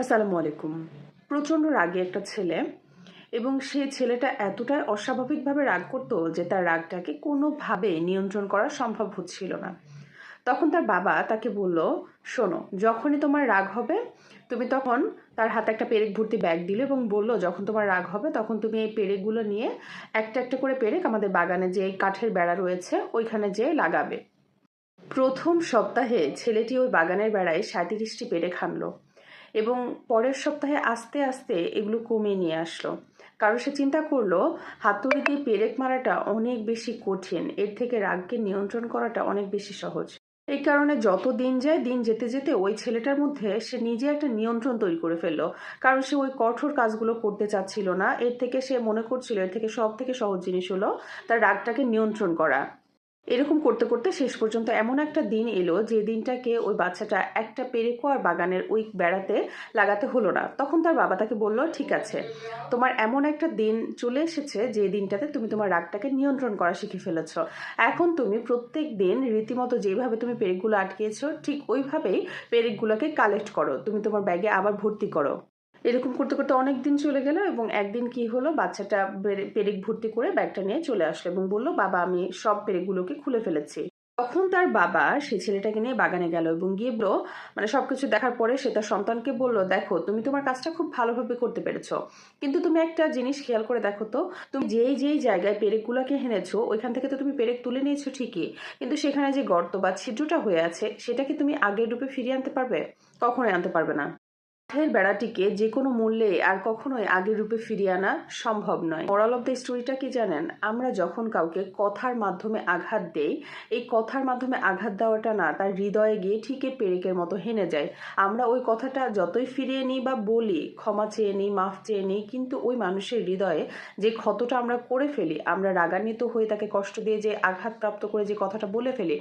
আসসালামু আলাইকুম। প্রচণ্ড রাগে একটা ছেলে এবং সে ছেলেটা এতটাই অস্বাভাবিকভাবে রাগ করতো যে তার রাগটাকে কোনোভাবে নিয়ন্ত্রণ করা সম্ভব হচ্ছিল না। তখন তার বাবা তাকে বলল, শোনো, যখনই তোমার রাগ হবে, তুমি তখন তার হাতে একটা পেরেক ভর্তি ব্যাগ দিল এবং বলল, যখন তোমার রাগ হবে, তখন তুমি এই পেরেকগুলো নিয়ে একটা একটা করে পেরেক আমাদের বাগানে যে কাঠের বেড়া রয়েছে, ওইখানে যেয়ে লাগাবে। প্রথম সপ্তাহে ছেলেটি ওই বাগানের বেড়ায় সাঁত্রিশটি পেরেক আনলো এবং পরের সপ্তাহে আস্তে আস্তে এগুলো কমিয়ে নিয়ে আসলো। কারণ সে চিন্তা করল হাতুড়ি দিয়ে পেরেক মারাটা অনেক বেশি কঠিন। এর থেকে রাগকে নিয়ন্ত্রণ করাটা অনেক বেশি সহজ। এই কারণে যত দিন যায়, দিন যেতে যেতে ওই ছেলেটার মধ্যে সে নিজে একটা নিয়ন্ত্রণ তৈরি করে ফেলল। কারণ সে ওই কঠোর কাজগুলো করতে চাচ্ছিল না। এর থেকে সে মনে করছিল, এর থেকে সব থেকে সহজ জিনিস হলো তার রাগটাকে নিয়ন্ত্রণ করা। এরকম করতে করতে শেষ পর্যন্ত এমন একটা দিন এলো যে দিনটাকে ওই বাচ্চাটা একটা পেরেকো আর বাগানের ওই বেড়াতে লাগাতে হলো না। তখন তার বাবা তাকে বলল, ঠিক আছে, তোমার এমন একটা দিন চলে এসেছে যে দিনটাতে তুমি তোমার রাগটাকে নিয়ন্ত্রণ করা শিখে ফেলেছ। এখন তুমি প্রত্যেক দিন রীতিমতো যেভাবে তুমি পেরেকগুলো আটকিয়েছো, ঠিক ওইভাবেই পেরেকগুলোকে কালেক্ট করো। তুমি তোমার ব্যাগে আবার ভর্তি করো। এরকম করতে করতে অনেক দিন চলে গেল এবং একদিন কি হলো, বাচ্চাটা পেরেক ভর্তি করে ব্যাগটা নিয়ে চলে আসলো এবং বলল, বাবা, আমি সব পেরেকগুলোকে খুলে ফেলেছি। তখন তার বাবা সেই ছেলেটাকে নিয়ে বাগানে গেল এবং গিয়ে বলো মানে সবকিছু দেখার পরে সে তার সন্তানকে বলল, দেখো, তুমি তোমার কাজটা খুব ভালোভাবে করতে পেরেছ। কিন্তু তুমি একটা জিনিস খেয়াল করে দেখো তো, তুমি যেই যেই জায়গায় পেরেকগুলোকে হেনেছো, ওইখান থেকে তো তুমি পেরেক তুলে নিয়েছো ঠিকই। কিন্তু সেখানে যে গর্ত বা ছিদ্রটা হয়ে আছে, সেটাকে তুমি আগের রূপে ফিরিয়ে আনতে পারবে? কখনোই আনতে পারবে না। কাঠের বেড়াটিকে যে কোনো মূল্যে আর কখনোই আগের রূপে ফিরিয়ে আনা সম্ভব নয়। মোরাল অফ দ্য স্টোরিটা কি জানেন? আমরা যখন কাউকে কথার মাধ্যমে আঘাত দেই, এই কথার মাধ্যমে আঘাত দেওয়াটা না, তার হৃদয়ে গিয়ে ঠিকই পেরেকের মতো হেনে যায়। আমরা ওই কথাটা যতই ফিরিয়ে নিই বা বলি, ক্ষমা চেয়ে নিই, মাফ চেয়ে নিই, কিন্তু ওই মানুষের হৃদয়ে যে ক্ষতটা আমরা করে ফেলি, আমরা রাগান্বিত হয়ে তাকে কষ্ট দিয়ে যে আঘাতপ্রাপ্ত করে যে কথাটা বলে ফেলি,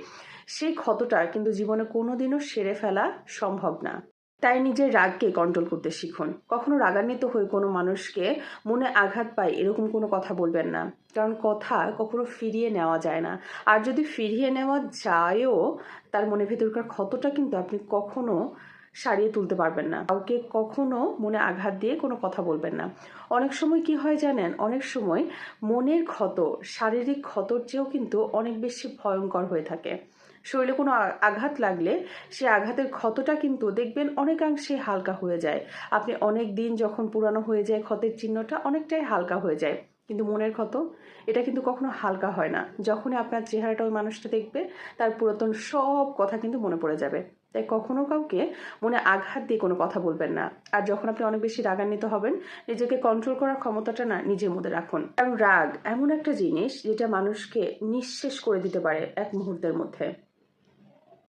সেই ক্ষতটা কিন্তু জীবনে কোনোদিনও সেরে ফেলা সম্ভব না। তাই নিজের রাগকে কন্ট্রোল করতে শিখুন। কখনো রাগান্বিত হয়ে কোনো মানুষকে মনে আঘাত পায় এরকম কোনো কথা বলবেন না। কারণ কথা কখনো ফিরিয়ে নেওয়া যায় না। আর যদি ফিরিয়ে নেওয়া যায়ও, তার মনে ভেতরকার ক্ষতটা কিন্তু আপনি কখনো সারিয়ে তুলতে পারবেন না। কাউকে কখনো মনে আঘাত দিয়ে কোনো কথা বলবেন না। অনেক সময় কি হয় জানেন? অনেক সময় মনের ক্ষত, শারীরিক ক্ষতর চেয়েও কিন্তু অনেক বেশি ভয়ঙ্কর হয়ে থাকে। শরীরে কোনো আঘাত লাগলে সে আঘাতের ক্ষতটা কিন্তু দেখবেন অনেকাংশে হালকা হয়ে যায়। আপনি অনেক দিন যখন পুরানো হয়ে যায় ক্ষতের চিহ্নটা অনেকটাই হালকা হয়ে যায়। কিন্তু মনের ক্ষত, এটা কিন্তু কখনো হালকা হয় না। যখনই আপনার চেহারাটা ওই মানুষটা দেখবে, তার পুরাতন সব কথা কিন্তু মনে পড়ে যাবে। তাই কখনো কাউকে মনে আঘাত দিয়ে কোনো কথা বলবেন না। আর যখন আপনি অনেক বেশি রাগান্বিত হবেন, নিজেকে কন্ট্রোল করার ক্ষমতাটা না নিজের মধ্যে রাখুন। কারণ রাগ এমন একটা জিনিস যেটা মানুষকে নিঃশেষ করে দিতে পারে এক মুহূর্তের মধ্যে।